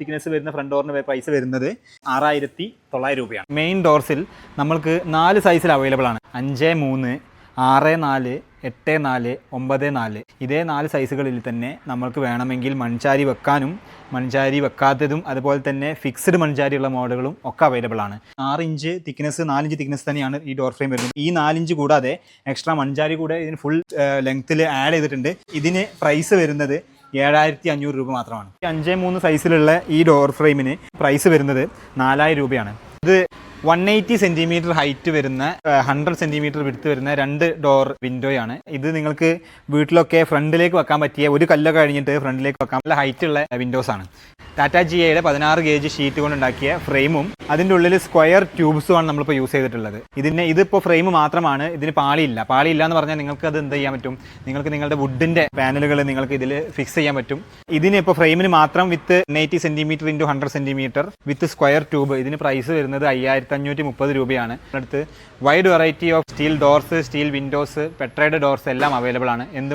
Thickness വരുന്ന front ഡോറിന് price വരുന്നത് ആറായിരത്തി തൊള്ളായിരം രൂപയാണ്. മെയിൻ ഡോർസിൽ നമ്മൾക്ക് നാല് സൈസിൽ അവൈലബിൾ ആണ്. അഞ്ച് മൂന്ന് ആറ് നാല് എട്ട് നാല് ഒമ്പത് നാല്. ഇതേ നാല് സൈസുകളിൽ തന്നെ നമ്മൾക്ക് വേണമെങ്കിൽ മൺചാരി വെക്കാനും മൺചാരി വെക്കാത്തതും അതുപോലെ തന്നെ ഫിക്സ്ഡ് മൺചാരിയുള്ള മോഡലുകളും ഒക്കെ അവൈലബിൾ ആണ്. ആറ് ഇഞ്ച് തിക്നെസ് നാലിഞ്ച് തിക്നെസ് തന്നെയാണ് ഈ ഡോർ ഫ്രെയിം വരുന്നത്. ഈ നാലിഞ്ച് കൂടാതെ എക്സ്ട്രാ മൺചാരി കൂടെ ഇതിന് ഫുൾ ലെങ്ത്തിൽ ആഡ് ചെയ്തിട്ടുണ്ട്. ഇതിന് പ്രൈസ് വരുന്നത് ഏഴായിരത്തി അഞ്ഞൂറ് രൂപ മാത്രമാണ്. അഞ്ച് മൂന്ന് സൈസിലുള്ള ഈ ഡോർ ഫ്രെയിമിന് പ്രൈസ് വരുന്നത് നാലായിരം രൂപയാണ്. ഇത് വൺ എയ്റ്റി സെന്റിമീറ്റർ ഹൈറ്റ് വരുന്ന ഹൺഡ്രഡ് സെന്റിമീറ്റർ വിടുത്ത് വരുന്ന രണ്ട് ഡോർ വിൻഡോയാണ് ഇത് നിങ്ങൾക്ക് വീട്ടിലൊക്കെ ഫ്രണ്ടിലേക്ക് വെക്കാൻ പറ്റിയ ഒരു കല്ലൊക്കെ കഴിഞ്ഞിട്ട് ഫ്രണ്ടിലേക്ക് വെക്കാൻ നല്ല ഹൈറ്റ് ഉള്ള വിൻഡോസ് ആണ്. ടാറ്റ ജി ഐയുടെ പതിനാറ് ഗേജ് ഷീറ്റ് കൊണ്ട് ഉണ്ടാക്കിയ ഫ്രെയിമും അതിന്റെ ഉള്ളിൽ സ്ക്വയർ ട്യൂബ്സുമാണ് നമ്മളിപ്പോൾ യൂസ് ചെയ്തിട്ടുള്ളത്. ഇതിന് ഇതിപ്പോൾ ഫ്രെയിം മാത്രമാണ് ഇതിന് പാളിയില്ല. പാളിയില്ല എന്ന് പറഞ്ഞാൽ നിങ്ങൾക്ക് അത് എന്ത് ചെയ്യാൻ പറ്റും? നിങ്ങൾക്ക് നിങ്ങളുടെ വുഡിന്റെ പാനലുകൾ നിങ്ങൾക്ക് ഇതിൽ ഫിക്സ് ചെയ്യാൻ പറ്റും. ഇതിന് ഇപ്പോൾ ഫ്രെയിമിന് മാത്രം with eighty centimetre into hundred centimetre with square tube ഇതിന് പ്രൈസ് വരുന്നത് അയ്യായിരത്തി അഞ്ഞൂറ്റി മുപ്പത് രൂപയാണ്. അടുത്ത് wide variety of steel doors steel windows പെട്രൈഡ് doors എല്ലാം അവൈലബിൾ ആണ്. എന്ത്